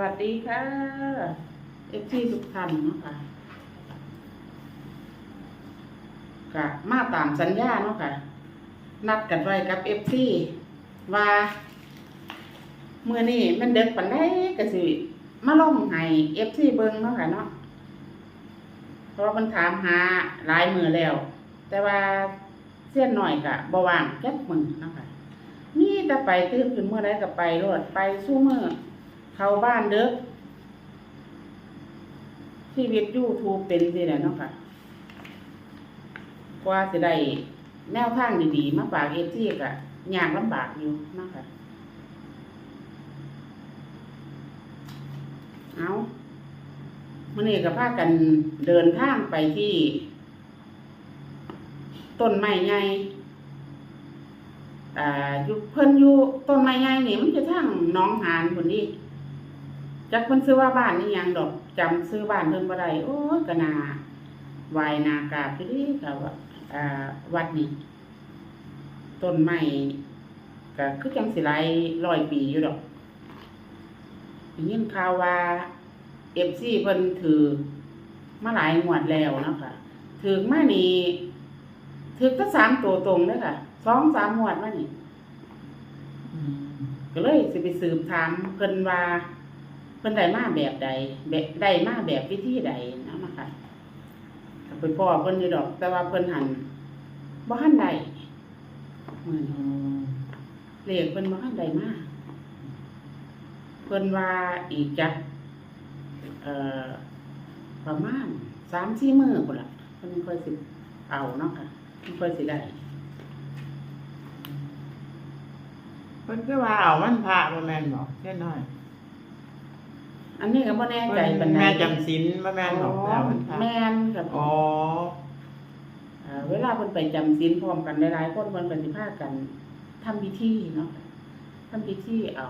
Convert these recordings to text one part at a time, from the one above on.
วัสดีค่ะเอฟซีทุกท่านเนาะค่ะกะมาตามสัญญาเนาะค่ะ นัดกันไว้กับเอฟซีว่าเมื่อนี้มันเด็กปันได้ก็สิมาลงให้เอฟซีเบิ่งเนาะค่ะเนาะเพราะว่ามันถามหาหลายมือแล้ว แต่ว่าเสี้ยนหน่อยกะบว่างแก๊บมือเนาะค่ะมีแต่ไปตื่นขึ้นเมื่อไรก็ไปรถไปสู้มือ เข้าบ้านเด้อชีวิตยูทูบเป็นสิแหละเนาะค่ะกว่าสิได้แนวทางดีๆ มาฝากเอฟซีกะยากลำบากอยู่เนาะค่ะ เอามื่อนี้ก็พากันเดินทางไปที่ ต้นไม้ใหญ่อ่าอยู่เพิ่นอยู่ต้นไม้ใหญ่นี่มันจะทางน้องหานพุ่นนี่ จักเพิ่นซื้อว่าบ้านนี่หยังดอกจำซื้อบ้านเพิ่นบ่ได้โอ้ยก็น่าวายนากราบอยู่เดิค่ะว่าอ่าวัดนี้ต้นไม้ก็คือจังสิหลายร้อยปีอยู่ดอกได้ยินข่าวว่า FC เพิ่นถือมาหลายงวดแล้วเนาะค่ะถือมานี่ถือก็สามตัวตรงเด้อค่ะสองสามงวดมานี่ก็เลยสิไปสืบถามเพิ่นว่าเพิ่นได้มาแบบใดแบบได้มาแบบวิธีใดนะมาค่ะก็ไปพ่อเพิ่นอยู่ดอก แต่ว่าเพิ่นหันบ่ทันได้มื้อนี้เลขเพิ่นบ่ทันได้มาเพิ่นว่าอีกจักเอ่อประมาณ3-4มื้อพุ่นล่ะเพิ่นค่อยสิเอาเนาะค่ะเพิ่นค่อยสิได้เพิ่นก็ว่าเอาวันพระบ่แม่นบอกแค่น้อย อันนี้ก็บ่แน่ใจปานใดแม่จำศีลบ่แม่นบอกแล้ววันพระแม่นครับอ๋ออ่าเวลาเพิ่นไปจำศีลพร้อมกันหลายๆคนเพิ่นก็สิพากันทำพิธีเนาะทำพิธีเอา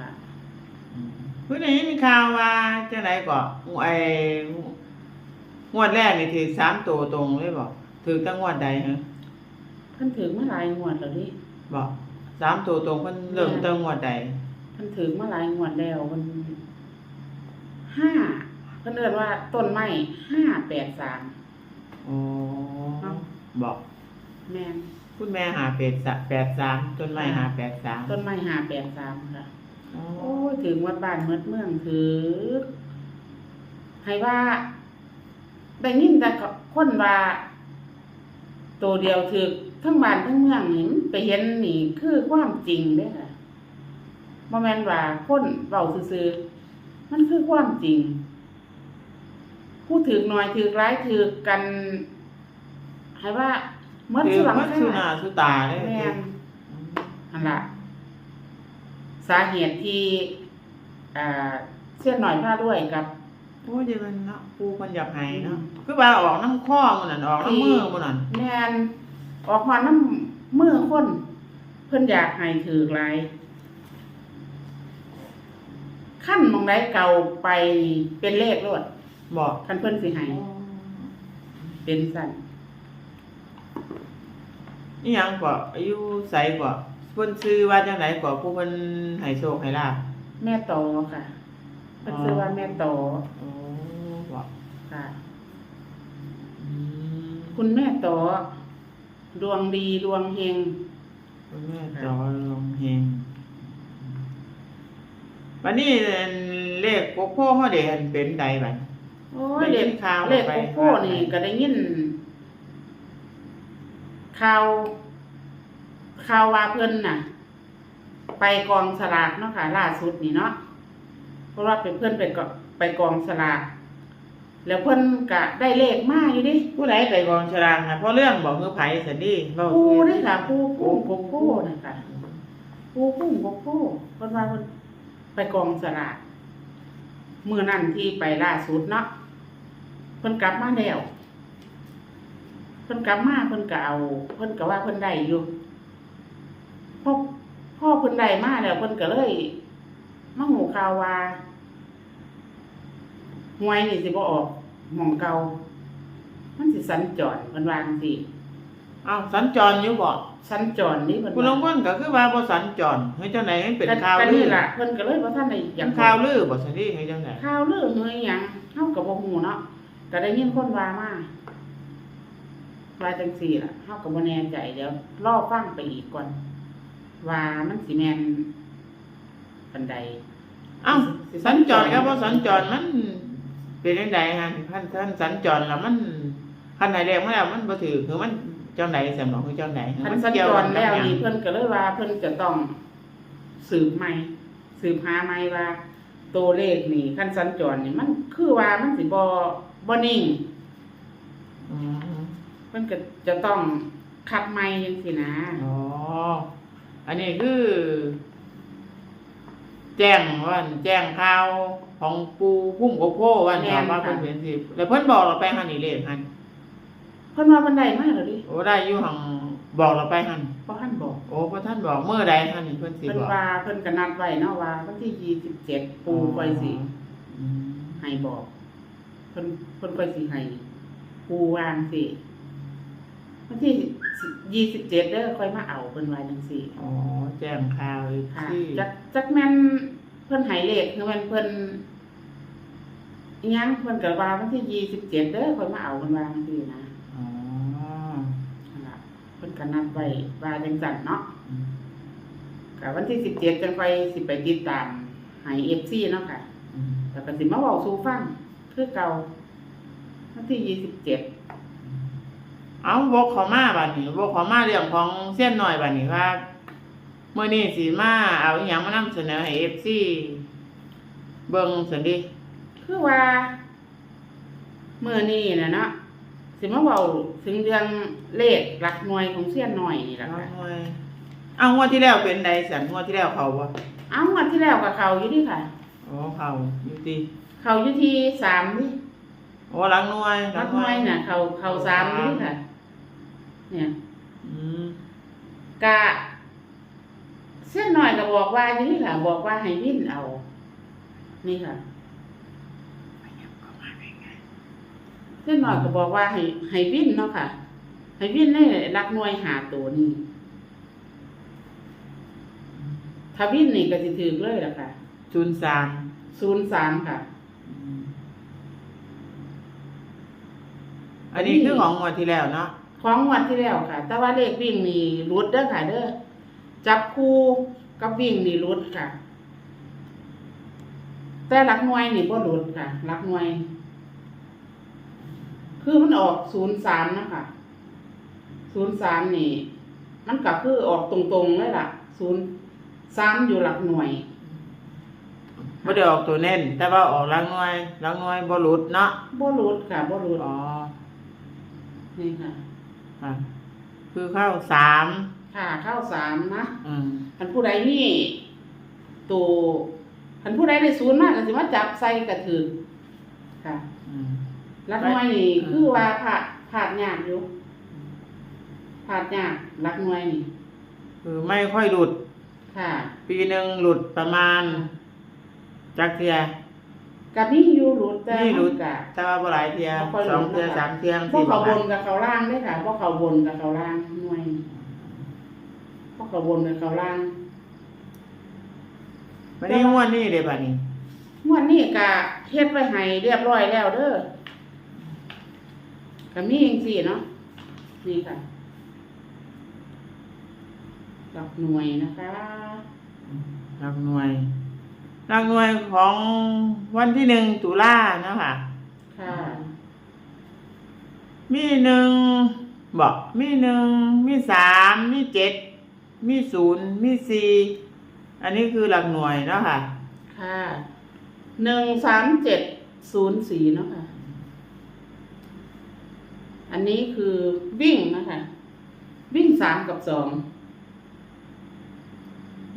น่ะเพิ่นได้ยินข่าวว่าจังไดก็ไอ้งวดแรกนี่ถือสามตัวตรงเลยบอกถือตั้งงวดใดฮะเพิ่นถึงมาหลายงวดแล้วนี่บอกสามตัวตรงเพิ่นเริ่มตั้งงวดใด เพิ่นถึงมาหลายงวดแล้วเพิ่นห้าเพิ่นเอิ้นว่าต้นไม้583อ๋อบอกแม่นคุณแม่หาเป็ดสะแปดสามต้นไม้หาแปดสามต้นไม้583ค่ะอ๋อโอ้ยถึงวัดบ้านเมืดเมืองคือให้ว่าได้ยินแต่คนว่าตัวเดียวถือทั้งบ้านทั้งเมืองนี่มันไปเห็นนี่คือความจริงเด้อค่ะ บ่แม่นว่าคนเว้าซื่อๆมันคือความจริง ผู้ถือน้อยถือร้ายถือกันให้ว่าเมื่อถืสุอหลังมันสุหนาสุตาเลยแม่นนั่นล่ะสาเหตุที่อ่าเสี้ยนหน่อยพาด้วยกับ โอ้ยเดี๋ยวมันเนาะปูมันอยากให้เนาะคือว่าออกน้ำข้อมันนั่นออกน้ำมือมันนั่นแมนออกมาน้ำมือคน เพิ่นอยากให้ถือหลาย ขั้นหมองไดเก่าไปนี่เป็นเลขรวดบอกคันเพิ่นสิให้เป็นสั่นนี่ยังกว่าอายุใสกว่าเพิ่นซื้อว่าจังไดกว่าผู้เพิ่นให้โชคให้ลาบแม่โตค่ะเพิ่นชื่อว่าแม่โตโอ้บอกค่ะ อืมคุณแม่โตดวงดีดวงเฮง คุณแม่จอลงเฮง วันนี้เลขโกโก้เฮาได้เห็นเป็นใดบัด โอ้ยได้เลยิขนข่าวเลขไป โกโก้นี่ก็ได้ยินข่าวข่าวว่าเพิ่นน่ะ ไปกองสลากเนาะค่ะล่าสุดนี่เนาะเพราะว่าเป็นเพื่อนไปกองไปกองสลากแล้วเพิ่นก็ได้เลขมาอยู่ดิผู้ใดไปกองฉลากนะเพราะเรื่องบอกคือไผสันดีเว้าปูสู่นี่ค่ะปูปูโกโก้น่ะค่ะปูปูโกโก้เพิ่นว่าเพิ่น ไปกองสลากเมื้อนั้นที่ไปล่าสุดเนาะเพิ่นกลับมาแล้วเพิ่นกลับมาเพิ่นก็เอาเพิ่นก็ว่าเพิ่นได้อยู่พ่อพ่อเพิ่นได้มาแล้วเพิ่นก็เลยมาหูข่าวว่าหวยนี่สิบ่ออกหม่องเก่ามันสิสัญจรเพิ่นวาจังซี่ อ้าวสัญจรอยู่บ่สัญจรนี่เพิ่นคุณลงพ้นก็คือว่าบ่สัญจรเฮ้ยจังไดมันเป็นข่าวก็ลืนี่อล่ะเพิ่นก็เลยบ่ทันได้อยัยากงข่าวลือบ่ซั่นดิเฮ้ยจังไดข่าวลือเฮยหยังเฮาก็บ่ฮู้เนาะก็ได้ยินคนว่ามาว่าจังซี่ล่ะเฮาก็บ่แน่ใจเดี๋ยวรอฟังไปอีกก่อนว่ามันสิแม่นปานใดเอ้าสัญจรกับบ่สัญจรมันเป็นจังไดฮะท่านท่านสัญจรแล้วมันคันไหนแดงมาแล้วมันบ่ถือคือมัน จังไดสำหรับคือจังไดคันมัสัญเกี่ยวจกัรบแล้วหยังนี่เพิ่นก็เลยว่า เพิ่นจะต้องสืบใหม่สืบหาใหม่ว่า ตัวเลขนี่คันสัญจรนี่มันคือว่ามันสิบ่บ่นิ่งอืมเพิ่นก็จะต้องคัดใหม่จังซี่นะอ๋ออันนี้คือแจ้งว่าแจ้งข่าวของปูพุ่มโกโก้ว่าเนี่ยว่าเพิ่นเป็นสิแล้วเพิ่นบอกเราไปหันนี่เลขหัน เพิ่นว่าบันไดมาแล้วดิโอ้ได้อยู่หังบอกเราไปหันบ่ทันบอกโอ้พระท่านบอกเมื่อใดหันนี่เพิ่นสิเพิ่นบอกว่าเพิ่นก็นัดไว้เนาะว่าวันที่27ปูค่อยสิอืมให้บอกเพิ่นเพิ่นค่อยสิให้ปูวางสิวันที่27เด้อค่อยมาเอาเพิ่นว่าจังซี่อ๋อแจ้งข่าวอีกค่ะที่จักจักแม่นเพิ่นให้เลขคือมันเพิ่นอิหยังเพิ่นก็ว่าวันที่27เด้อค่อยมาเอาเพิ่นว่าจังซี่นะ อ๋อ นั่นล่ะเพิ่น ก็นัดไว้ว่าจังซั่นเนาะอืมค่ะวันที่สิบเจ็ดจังไปสิไปติดตามใหายเอฟซีเนาะค่ะอืมแล้วก็สิมาเว้าสู่ฟังคือเก่าวันที่ยี่สิบเจ็ดเอาวกเขอมาบัดนี้วกเขอมาเรื่องของเส้นหน่อยบัดนี้ว่าเมื่อนี้สิมาเอาอหย่างมานำเสนอให้ FC เบิ่งซั่นดิคือว่าเมื่อนี้น่ะเนาะ สิมาเว้าถึงเรื่องเลขหลักหน่วยของเสี้ยนหน่อยนี่แหละเอาค่ะหน่อยเอางวดที่แล้วเป็นใดสันงวดที่แล้วเขาบ่เอางวดที่แล้วกับเขาอยู่นี่ค่ะโอ้เขาอยู่ติเขาอยู่ที่สามนี่โอ้หลังหน่วยหลักหน่วยน่ะ เขาเขาสามอยู่นี่ค่ะ เนี่ยอืมกะเส้นหน่อยก็บอกว่าอยู่นี่ค่ะ บอกว่าให้วิ่นเอา นี่ค่ะ เส้นหน่อยก็บอกว่าให้ให้วิ่นเนาะค่ะ ให้วิ่นในรักหน่วยหาตัวนี้ถ้าวิ่นนี่ก็สิถือเลยล่ะค่ะศูนย์สามศูนย์สามค่ะอืมอันนี้คือของงวดที่แล้วเนาะของงวันที่แล้วค่ะ แต่ว่าเลขวิ่งนี่รุดเด้อค่ะ เด้อจับคู่กับวิ่งนี่รุดค่ะ แต่หลักหน่วยนี่บ่รุดค่ะหลักหน่วย คือมันออกศูนย์สามนะคะศูนย์สามนี่ มันก็คือออกตรงๆเลยล่ะศูนย์สามอยู่หลักหน่วยบ่ได้ออกตัวเน้น แต่ว่าออกหลังหน่วยหลังหน่วยบ่หลุดเนาะบ่รุดค่ะบ่รุดอ๋อนี่ค่ะอะคือเข้าสามค่ะเข้าสามนะอืมคันผู้ใดนี่ตัวคันผู้ใดได้ศูนย์มากก็สิมาจับใส่กระถือค่ะ อืม ลักน้อยนี่อืมคือว่าผาดผาดยากอยู่ผาดยากลักน้อยนี่คือไม่ค่อยหลุด ค่ะ ปีหนึ่งหลุดประมาณ จักเทียกับนี่อยู่รุดแต่นี่รุดมันกะแต่ว่าบ่หลายเทียบ่ค่อยหลุดสองเทียนะคะสามเทียพวกเขาบนสี่กับเขาล่างได้ค่ะพวกเขาบนกับเขาล่างหน่วยพวกเขาบนกับเขาล่างวันนี้งวดนี้เด้บัดนี้งวดนี้กะเฮ็ดไว้ให้เรียบร้อยแล้วเด้อ ก็มีจังซี่เนาะนี่ค่ะหลักหน่วยนะคะรางหน่วยรางหน่วยของวันที่หนึ่งตุลาเนาะค่ะค่ะ มีหนึ่งบอกมีหนึ่งมีสามมีเจ็ดมีศูนย์มีสี่อันนี้คือหลักหน่วยเนาะค่ะ ค่ะหนึ่งสามเจ็ดศูนย์สี่เนาะค่ะ อันนี้คือวิ่งนะคะ วิ่งสามกับสอง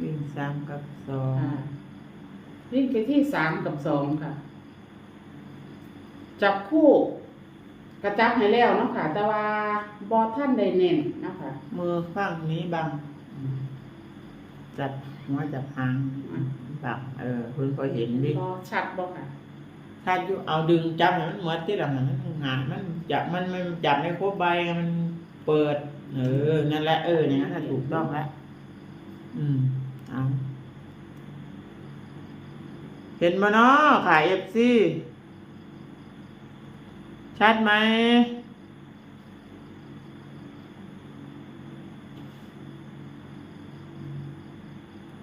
วิ่งสามกับสองค่ะวิ่งไปที่สามกับสองค่ะ จับคู่กระจับให้แล้วเนาะค่ะ แต่ว่าบอท่านได้เน้นเนาะค่ะมือข้างนี้บัง จับหัวจับหางบังเออคุณก็เห็นดิบอชัดบอค่ะ ถ้าอยู่เอาดึงจับให้มันเหมือนที่หลังมันหามันจับมันมันจับไม่ครบใบมันเปิด เออ นั่นแหละเอออย่างนั้นน่ถูกต้องแล้วอืมเอาเห็นมาเนาะขายเอฟซีชัดไหม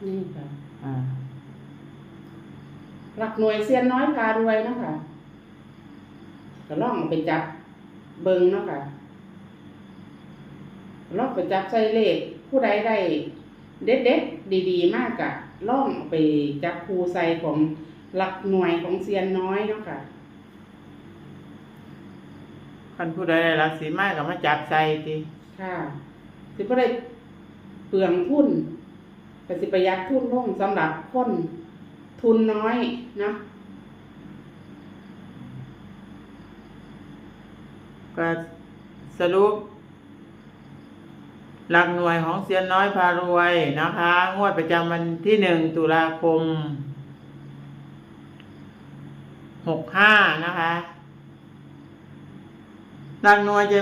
นี่ค่ะอ่า หลักหน่วยเซียนน้อยพารวยเนาะค่ะก็ล่องเอาไปจับเบิงเนาะค่ะล่องไปจับใส่เลขผู้ใดได้เด็ดเด็ดๆดีๆ มากกะล่องเอาไปจับครูใส่ของหลักหน่วยของเซียนน้อยเนาะค่ะคันผู้ใดได้รักสีมากก็มาจับใส่ทีค่ะสิบ่ได้เปลืองทุนก็สิประหยัดทุนลงสำหรับคน ทุนน้อยนะก็สรุป หลักหน่วยของเซียนน้อยพารวยนะคะ งวดประจำวันที่หนึ่งตุลาคมหกห้านะคะ หลักหน่วยจะ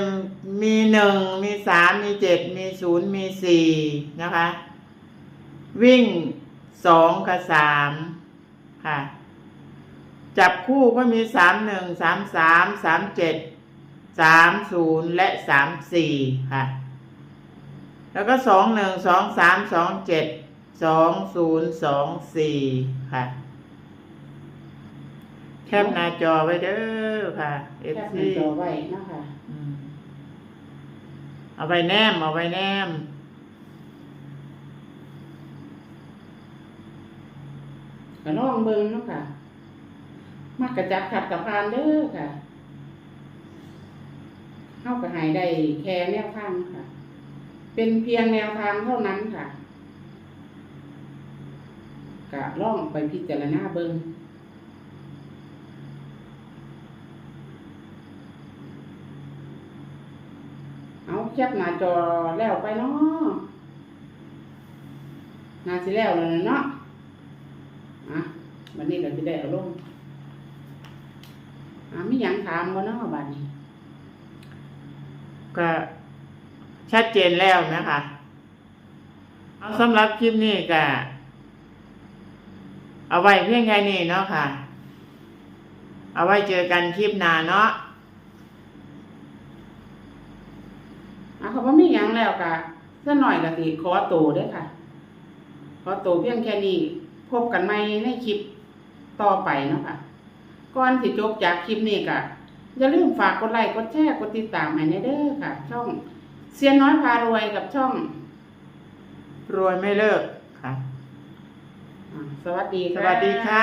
มีหนึ่งมีสามมีเจ็ดมีศูนย์มีสี่นะคะ วิ่งสองกับสาม ค่ะ จับคู่ก็มีสามหนึ่งสามสามสามเจ็ดสามศูนย์และสามสี่ค่ะ แล้วก็สองหนึ่งสองสามสองเจ็ดสองศูนย์สองสี่ค่ะแคปหน้าจอไว้เด้อค่ะแค่ FC มันจอไว้เนาะคะอืมเอาไปแนม เอาไปแนม ก็ลองเบิ่งเนาะค่ะ มากระจับขัดกับพานเด้อค่ะเข้ากับหายได้แค่แนวทางค่ะ เป็นเพียงแนวทางเท่านั้นค่ะกะล่องไปพิจารณาเบิ่งเอาแคปหน้าจอแล้วไปเนาะนาสิแล้วเลยเนาะ อะวันนี้เราจะได้เอาลงอะมีหยังถามบ่เนาะบัดนี้ก็ชัดเจนแล้วนะคะเอาสำหรับคลิปนี้ก็เอาไว้เพียงแค่นี้เนาะค่ะ เอาไว้เจอกันคลิปหน้าเนาะอะเขาบ่มีหยังแล้วก็ซะหน่อยก็สิขอตัวเด้อค่ะ ขอตัวเพียงแค่นี้ พบกันใหม่ในคลิปต่อไปเนาะค่ะก่อนสิจบจากคลิปนี้ก็อย่าลืมฝากกดไลค์กดแชร์กดติดตามให้แน่เด้อค่ะ ช่องเซียนน้อยพารวยกับช่อง รวยไม่เลิกค่ะอะสวัสดีสค่ะ วัสดีค่ะ